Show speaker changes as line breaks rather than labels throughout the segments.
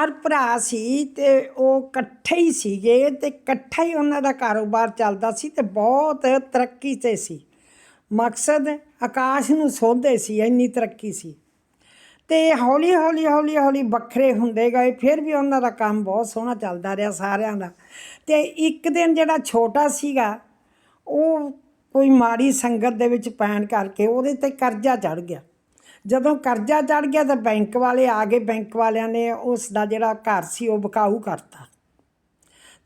ਚਾਰ ਭਰਾ ਸੀ ਤੇ ਉਹ ਇਕੱਠੇ ਹੀ ਸੀਗੇ ਤੇ ਇਕੱਠਾ ਹੀ ਉਹਨਾਂ ਦਾ ਕਾਰੋਬਾਰ ਚੱਲਦਾ ਸੀ ਤੇ ਬਹੁਤ ਤਰੱਕੀ ਤੇ ਸੀ। ਮਕਸਦ ਆਕਾਸ਼ ਨੂੰ ਸੋਧਦੇ ਸੀ, ਇੰਨੀ ਤਰੱਕੀ ਸੀ। ਤੇ ਹੌਲੀ ਹੌਲੀ ਹੌਲੀ ਹੌਲੀ ਵੱਖਰੇ ਹੁੰਦੇ ਗਏ, ਫਿਰ ਵੀ ਉਹਨਾਂ ਦਾ ਕੰਮ ਬਹੁਤ ਸੋਹਣਾ ਚੱਲਦਾ ਰਿਹਾ ਸਾਰਿਆਂ ਦਾ। ਤੇ ਇੱਕ ਦਿਨ ਜਿਹੜਾ ਛੋਟਾ ਸੀਗਾ, ਉਹ ਕੋਈ ਮਾੜੀ ਸੰਗਤ ਦੇ ਵਿੱਚ ਪੈਣ ਕਰਕੇ ਉਹਦੇ ਤੇ ਕਰਜ਼ਾ ਚੜ ਗਿਆ। ਜਦੋਂ ਕਰਜ਼ਾ ਚੜ ਗਿਆ ਤਾਂ ਬੈਂਕ ਵਾਲੇ ਆ ਗਏ, ਬੈਂਕ ਵਾਲਿਆਂ ਨੇ ਉਸ ਦਾ ਜਿਹੜਾ ਘਰ ਸੀ ਉਹ ਬਕਾਊ ਕਰਤਾ।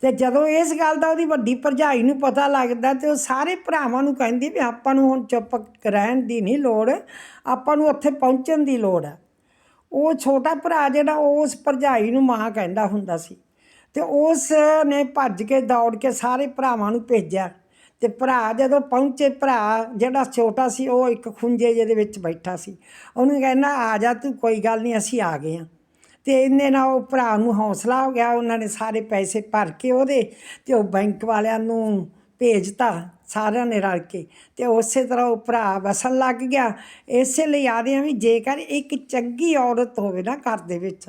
ਤੇ ਜਦੋਂ ਇਸ ਗੱਲ ਦਾ ਉਹਦੀ ਵੱਡੀ ਭਰਜਾਈ ਨੂੰ ਪਤਾ ਲੱਗਦਾ ਤੇ ਉਹ ਸਾਰੇ ਭਰਾਵਾਂ ਨੂੰ ਕਹਿੰਦੀ ਵੀ ਆਪਾਂ ਨੂੰ ਹੁਣ ਚੁੱਪ ਰਹਿਣ ਦੀ ਨਹੀਂ ਲੋੜ, ਆਪਾਂ ਨੂੰ ਉੱਥੇ ਪਹੁੰਚਣ ਦੀ ਲੋੜ ਹੈ ਉਹ ਛੋਟਾ ਭਰਾ ਜਿਹੜਾ ਉਸ ਭਰਜਾਈ ਨੂੰ ਮਾਂ ਕਹਿੰਦਾ ਹੁੰਦਾ ਸੀ। ਤੇ ਉਸ ਨੇ ਭੱਜ ਕੇ ਦੌੜ ਕੇ ਸਾਰੇ ਭਰਾਵਾਂ ਨੂੰ ਭੇਜਿਆ। ਤੇ ਭਰਾ ਜਦੋਂ ਪਹੁੰਚੇ, ਭਰਾ ਜਿਹੜਾ ਛੋਟਾ ਸੀ, ਉਹ ਇੱਕ ਖੁੰਝੇ ਜਿਹਦੇ ਵਿੱਚ ਬੈਠਾ ਸੀ। ਉਹਨੂੰ ਕਹਿੰਦਾ, ਆ ਜਾ ਤੂੰ, ਕੋਈ ਗੱਲ ਨਹੀਂ, ਅਸੀਂ ਆ ਗਏ ਹਾਂ। ਤੇ ਇਹਨੇ ਨਾਲ ਉਹ ਭਰਾ ਨੂੰ ਹੌਸਲਾ ਹੋ ਗਿਆ। ਉਹਨਾਂ ਨੇ ਸਾਰੇ ਪੈਸੇ ਭਰ ਕੇ ਉਹਦੇ ਤੇ ਉਹ ਬੈਂਕ ਵਾਲਿਆਂ ਨੂੰ ਭੇਜਤਾ, ਸਾਰਿਆਂ ਨੇ ਰਲ ਕੇ। ਤੇ ਉਸੇ ਤਰ੍ਹਾਂ ਉਹ ਭਰਾ ਵਸਣ ਲੱਗ ਗਿਆ। ਇਸੇ ਲਈ ਆਦੇ ਆ ਵੀ ਜੇਕਰ ਇੱਕ ਚੰਗੀ ਔਰਤ ਹੋਵੇ ਨਾ ਘਰ ਦੇ ਵਿੱਚ,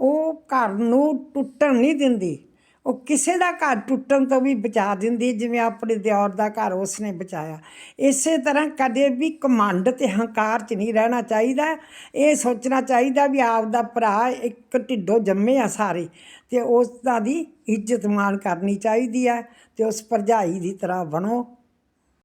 ਉਹ ਘਰ ਨੂੰ ਟੁੱਟਣ ਨਹੀਂ ਦਿੰਦੀ। ਉਹ ਕਿਸੇ ਦਾ ਘਰ ਟੁੱਟਣ ਤੋਂ ਵੀ ਬਚਾ ਦਿੰਦੀ ਜਿਵੇਂ ਆਪਣੇ ਦਿਓਰ ਦਾ ਘਰ ਉਸਨੇ ਬਚਾਇਆ। ਇਸੇ ਤਰ੍ਹਾਂ ਕਦੇ ਵੀ ਕਮੰਡ ਤੇ ਹੰਕਾਰ 'ਚ ਨਹੀਂ ਰਹਿਣਾ ਚਾਹੀਦਾ। ਇਹ ਸੋਚਣਾ ਚਾਹੀਦਾ ਵੀ ਆਪ ਦਾ ਭਰਾ ਇੱਕ ਢਿੱਡੋਂ ਜੰਮੇ ਆ ਸਾਰੇ ਤੇ ਉਸ ਦਾ ਦੀ ਇੱਜ਼ਤ ਮਾਣ ਕਰਨੀ ਚਾਹੀਦੀ ਹੈ ਤੇ ਉਸ ਭਰਜਾਈ ਦੀ ਤਰ੍ਹਾਂ ਬਣੋ।